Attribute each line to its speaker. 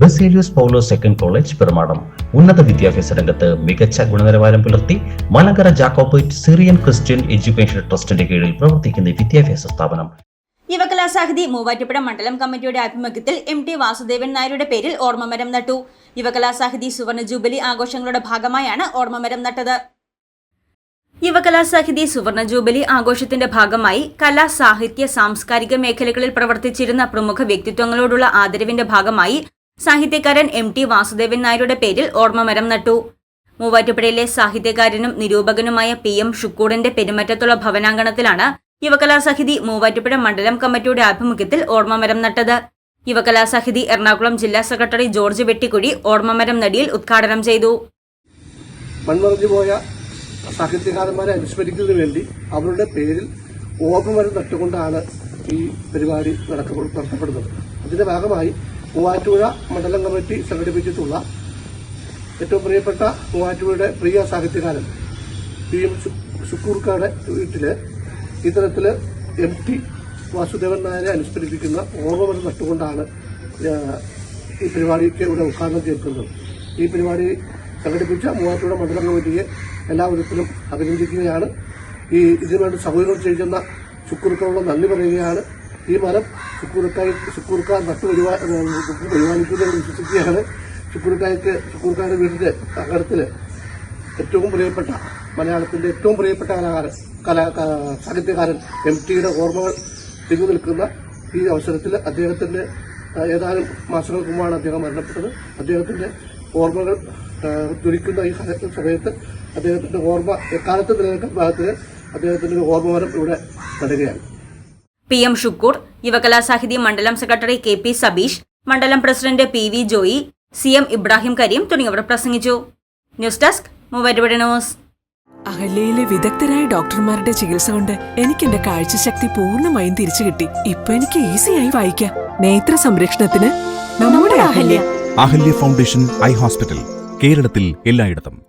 Speaker 1: Baselios Paulose second college Perumadam. ഉന്നത വിദ്യാഭ്യാസ രംഗത്ത് മികച്ച ഗുണനിലവാരം പുലർത്തി Malankara Jacobite Syrian Christian education ട്രസ്റ്റിന്റെ കീഴിൽ പ്രവർത്തിക്കുന്ന വിദ്യാഭ്യാസ സ്ഥാപനം.
Speaker 2: യുവകലാസാഹിതി മൂവാറ്റുപുഴ മണ്ഡലം കമ്മിറ്റിയുടെ ആഭിമുഖ്യത്തിൽ എം ടി വാസുദേവൻ നായരുടെ പേരിൽ ഓർമ്മമരം നട്ടു. യുവകലാസാഹിതി സുവർണ ജൂബിലി ആഘോഷങ്ങളുടെ ഭാഗമായാണ് ഓർമ്മമരം നട്ടത്. യുവകലാസാഹിതി സുവർണ ജൂബിലി ആഘോഷത്തിന്റെ ഭാഗമായി കലാ സാഹിത്യ സാംസ്കാരിക മേഖലകളിൽ പ്രവർത്തിച്ചിരുന്ന പ്രമുഖ വ്യക്തിത്വങ്ങളോടുള്ള ആദരവിന്റെ ഭാഗമായി സാഹിത്യകാരൻ എം ടി വാസുദേവൻ നായരുടെ പേരിൽ ഓർമ്മമരം നട്ടു. മൂവാറ്റുപുഴയിലെ സാഹിത്യകാരനും നിരൂപകനുമായ പി എം ഷുക്കൂടന്റെ പെരുമറ്റത്തുള്ള ഭവനാങ്കണത്തിലാണ് യുവകലാസഹിതി മൂവാറ്റുപുഴ മണ്ഡലം കമ്മിറ്റിയുടെ ആഭിമുഖ്യത്തിൽ ഓർമ്മമരം നട്ടത്. യുവകലാസഹിതി എറണാകുളം ജില്ലാ സെക്രട്ടറി ജോർജ് വെട്ടിക്കുഴി ഓർമ്മമരം നടിയിൽ ഉദ്ഘാടനം ചെയ്തു.
Speaker 3: മൺമറഞ്ഞുപോയ സാഹിത്യകാരന്മാരെ അനുസ്മരിക്കുന്നതിന് വേണ്ടി അവരുടെ പേരിൽ ഓർമ്മമരം നട്ടുകൊണ്ടാണ് ഈ പരിപാടി നടക്കപ്പെടുന്നത് അതിന്റെ ഭാഗമായി മൂവാറ്റുപുഴ മണ്ഡലം കമ്മിറ്റി സംഘടിപ്പിച്ചിട്ടുള്ള ഏറ്റവും പ്രിയപ്പെട്ട മൂവാറ്റുപുഴയുടെ പ്രിയ സാഹിത്യകാരൻ പി എം ശുക്കൂർക്കാട് വീട്ടിൽ ഇത്തരത്തിൽ എം ടി വാസുദേവൻ നായരെ അനുസ്മരിപ്പിക്കുന്ന ഓർമ്മമരം നട്ടുകൊണ്ടാണ് ഈ പരിപാടിക്ക് ഇവിടെ ഉദ്ഘാടനം ചെയ്തിട്ടുള്ളത്. ഈ പരിപാടി സംഘടിപ്പിച്ച മൂവാറ്റുപുഴ മണ്ഡലം കമ്മിറ്റിയെ എല്ലാ വിധത്തിലും അഭിനന്ദിക്കുകയാണ്. ഈ ഇതിനുവേണ്ടി സൗകര്യങ്ങൾ ചെയ്യുന്ന ശുക്രത്തോളം നന്ദി പറയുകയാണ്. ഈ മരം ശുക്കൂർക്കായി ശുക്കൂർക്കാർ നട്ടു പരിപാ- പരിപാലിക്കുന്നതിൽ വിശ്വസിക്കുകയാണ്. ശുക്കൂർക്കായ്ക്ക് ശുക്കൂർക്കാരുടെ വീടിന്റെ അകടത്തിൽ ഏറ്റവും പ്രിയപ്പെട്ട മലയാളത്തിന്റെ ഏറ്റവും പ്രിയപ്പെട്ട കലാകാരൻ കലാ സാഹിത്യകാരൻ എം ടിയുടെ ഓർമ്മകൾ തിങ്ങു നിൽക്കുന്ന ഈ അവസരത്തിൽ അദ്ദേഹത്തിന്റെ ഏതാനും മാസങ്ങൾക്ക് മുമ്പാണ് അദ്ദേഹം മരണപ്പെട്ടത്. അദ്ദേഹത്തിന്റെ ഓർമ്മകൾ ദുരിക്കുന്ന ഈ സമയത്ത് അദ്ദേഹത്തിന്റെ ഓർമ്മ എക്കാലത്ത് നിലനിൽക്കുന്ന ഭാഗത്തിന് അദ്ദേഹത്തിന്റെ ഓർമ്മ ഓർമ്മമരം ഇവിടെ നടുകയാണ്.
Speaker 2: പി എം ഷുക്കൂർ യുവകലാസാഹിതി മണ്ഡലം സെക്രട്ടറി കെ പി സബീഷ് മണ്ഡലം president P V Joy C M Ibrahim Karim തുടങ്ങിയവർ പ്രസംഗിച്ചു. News desk news.
Speaker 4: അഹല്യയിലെ വിദഗ്ധരായ ഡോക്ടർമാരുടെ ചികിത്സ കൊണ്ട് എനിക്ക് എന്റെ കാഴ്ചശക്തി പൂർണമായും തിരിച്ചു കിട്ടി. ഇപ്പൊ എനിക്ക് ഈസിയായി വായിക്കാം. നേത്ര സംരക്ഷണത്തിന് നമ്മുടെ Ahalya.
Speaker 5: Ahalya foundation eye hospital കേരളത്തിൽ എല്ലായിടത്തും.